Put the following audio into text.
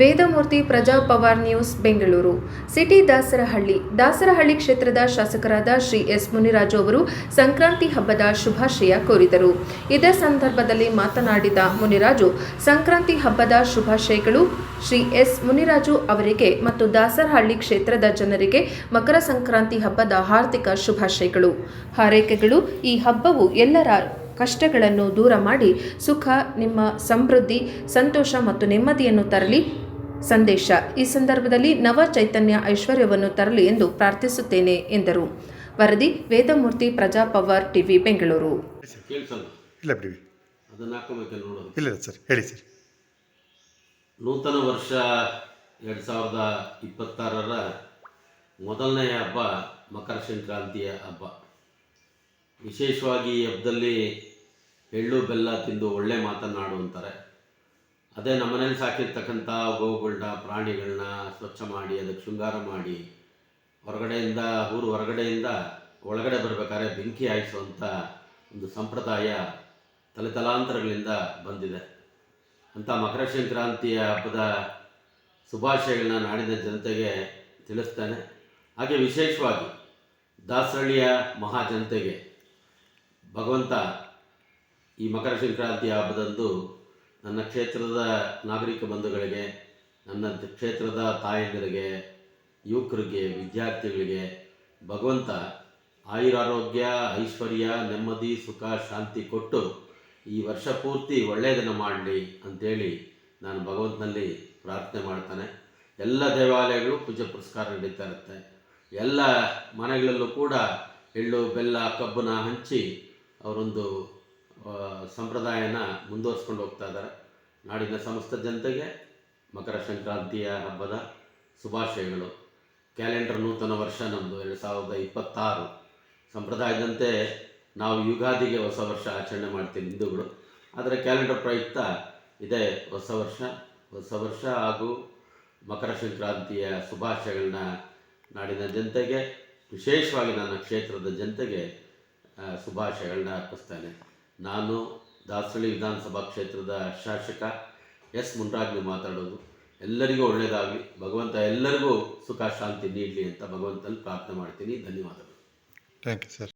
Vedamurthy Praja Pawar news Bengaluru. City Dasarahalli. Dasarahalli ಕ್ಷೇತ್ರದ ಶಾಸಕರಾದ Shri S Muniraju ಅವರು ಸಂಕ್ರಾಂತಿ ಹಬ್ಬದ ಶುಭಾಶಯ ಕೋರಿದರು. ಇದೇ ಸಂದರ್ಭದಲ್ಲಿ ಮಾತನಾಡಿದ ಮುನಿರಾಜು, ಸಂಕ್ರಾಂತಿ ಹಬ್ಬದ ಶುಭಾಶಯಗಳು ಶ್ರೀ ಎಸ್ ಮುನಿರಾಜು ಅವರಿಗೆ ಮತ್ತು ದಾಸರಹಳ್ಳಿ ಕ್ಷೇತ್ರದ ಜನರಿಗೆ ಮಕರ ಸಂಕ್ರಾಂತಿ ಹಬ್ಬದ ಹಾರ್ದಿಕ ಶುಭಾಶಯಗಳು. ಹಾರೈಕೆಗಳು, ಈ ಹಬ್ಬವು ಎಲ್ಲರ ಕಷ್ಟಗಳನ್ನು ದೂರ ಮಾಡಿ ಸುಖ, ನಿಮ್ಮ ಸಮೃದ್ಧಿ, ಸಂತೋಷ ಮತ್ತು ನೆಮ್ಮದಿಯನ್ನು ತರಲಿ. ಸಂದೇಶ ಈ ಸಂದರ್ಭದಲ್ಲಿ ನವ ಚೈತನ್ಯ ಐಶ್ವರ್ಯವನ್ನು ತರಲಿ ಎಂದು ಪ್ರಾರ್ಥಿಸುತ್ತೇನೆ ಎಂದರು. ವರದಿ ವೇದಮೂರ್ತಿ ಪ್ರಜಾ ಪವರ್ ಟಿವಿ ಬೆಂಗಳೂರು. ಕೇಳಿಸಲ್ಲ? ಇಲ್ಲ ಬಿಡಿ. ಅದನ್ನ ಹಾಕೋಬೇಕಲ್ಲ ನೋಡೋದು ಇಲ್ಲ ಸರ್ ಹೇಳಿ ಸರ್. ನೂತನ ವರ್ಷ ಎರಡು ಸಾವಿರದ ಇಪ್ಪತ್ತಾರರ ಮೊದಲನೆಯ ಹಬ್ಬ ಮಕರ ಸಂಕ್ರಾಂತಿಯ ಹಬ್ಬ. ವಿಶೇಷವಾಗಿ ಈ ಹಬ್ಬದಲ್ಲಿ ಎಳ್ಳು ಬೆಲ್ಲ ತಿಂದು ಒಳ್ಳೆ ಮಾತನಾಡು ಅಂತಾರೆ. ಅದೇ ನಮ್ಮನೇಲಿ ಸಾಕಿರ್ತಕ್ಕಂಥ ಗೋವುಗಳನ್ನ ಪ್ರಾಣಿಗಳನ್ನ ಸ್ವಚ್ಛ ಮಾಡಿ, ಅದಕ್ಕೆ ಶೃಂಗಾರ ಮಾಡಿ, ಹೊರಗಡೆಯಿಂದ, ಊರು ಹೊರಗಡೆಯಿಂದ ಒಳಗಡೆ ಬರಬೇಕಾದ್ರೆ ಬೆಂಕಿ ಹಾಯಿಸುವಂಥ ಒಂದು ಸಂಪ್ರದಾಯ ತಲೆತಲಾಂತರಗಳಿಂದ ಬಂದಿದೆ. ಅಂಥ ಮಕರ ಸಂಕ್ರಾಂತಿಯ ಹಬ್ಬದ ಶುಭಾಶಯಗಳನ್ನ ನಾಡಿನ ಜನತೆಗೆ ತಿಳಿಸ್ತೇನೆ. ಹಾಗೆ ವಿಶೇಷವಾಗಿ ದಾಸರಳ್ಳಿಯ ಮಹಾಜನತೆಗೆ ಭಗವಂತ ಈ ಮಕರ ಸಂಕ್ರಾಂತಿಯ ಹಬ್ಬದಂದು ನನ್ನ ಕ್ಷೇತ್ರದ ನಾಗರಿಕ ಬಂಧುಗಳಿಗೆ, ನನ್ನ ಕ್ಷೇತ್ರದ ತಾಯಂದಿರಿಗೆ, ಯುವಕರಿಗೆ, ವಿದ್ಯಾರ್ಥಿಗಳಿಗೆ ಭಗವಂತ ಆಯುರಾರೋಗ್ಯ, ಐಶ್ವರ್ಯ, ನೆಮ್ಮದಿ, ಸುಖ, ಶಾಂತಿ ಕೊಟ್ಟು ಈ ವರ್ಷ ಪೂರ್ತಿ ಒಳ್ಳೆಯದನ್ನು ಮಾಡಲಿ ಅಂಥೇಳಿ ನಾನು ಭಗವಂತನಲ್ಲಿ ಪ್ರಾರ್ಥನೆ ಮಾಡ್ತಾನೆ. ಎಲ್ಲ ದೇವಾಲಯಗಳು ಪೂಜೆ ಪುರಸ್ಕಾರ ನಡೀತಾ ಇರುತ್ತೆ. ಎಲ್ಲ ಮನೆಗಳಲ್ಲೂ ಕೂಡ ಎಳ್ಳು, ಬೆಲ್ಲ, ಕಬ್ಬನ್ನ ಹಂಚಿ ಅವರೊಂದು ಸಂಪ್ರದಾಯನ ಮುಂದುವರ್ಸ್ಕೊಂಡು ಹೋಗ್ತಾ ಇದ್ದಾರೆ. ನಾಡಿನ ಸಮಸ್ತ ಜನತೆಗೆ ಮಕರ ಸಂಕ್ರಾಂತಿಯ ಹಬ್ಬದ ಶುಭಾಶಯಗಳು. ಕ್ಯಾಲೆಂಡರ್ ನೂತನ ವರ್ಷ ನಮ್ಮದು ಎರಡು ಸಾವಿರದ ಇಪ್ಪತ್ತಾರು. ಸಂಪ್ರದಾಯದಂತೆ ನಾವು ಯುಗಾದಿಗೆ ಹೊಸ ವರ್ಷ ಆಚರಣೆ ಮಾಡ್ತೀವಿ ಹಿಂದೂಗಳು. ಆದರೆ ಕ್ಯಾಲೆಂಡರ್ ಪ್ರಯುಕ್ತ ಇದೇ ಹೊಸ ವರ್ಷ. ಹೊಸ ವರ್ಷ ಹಾಗೂ ಮಕರ ಸಂಕ್ರಾಂತಿಯ ಶುಭಾಶಯಗಳನ್ನ ನಾಡಿನ ಜನತೆಗೆ, ವಿಶೇಷವಾಗಿ ನನ್ನ ಕ್ಷೇತ್ರದ ಜನತೆಗೆ ಶುಭಾಶಯಗಳನ್ನ ಅರ್ಪಿಸ್ತೇನೆ. ನಾನು ದಾಸರಳ್ಳಿ ವಿಧಾನಸಭಾ ಕ್ಷೇತ್ರದ ಶಾಸಕ ಎಸ್ ಮುನ್ರಾಜ್ನಿ ಮಾತಾಡೋದು. ಎಲ್ಲರಿಗೂ ಒಳ್ಳೆಯದಾಗಲಿ. ಭಗವಂತ ಎಲ್ಲರಿಗೂ ಸುಖ, ಶಾಂತಿ ನೀಡಲಿ ಅಂತ ಭಗವಂತನಲ್ಲಿ ಪ್ರಾರ್ಥನೆ ಮಾಡ್ತೀನಿ. ಧನ್ಯವಾದಗಳು. Thank you sir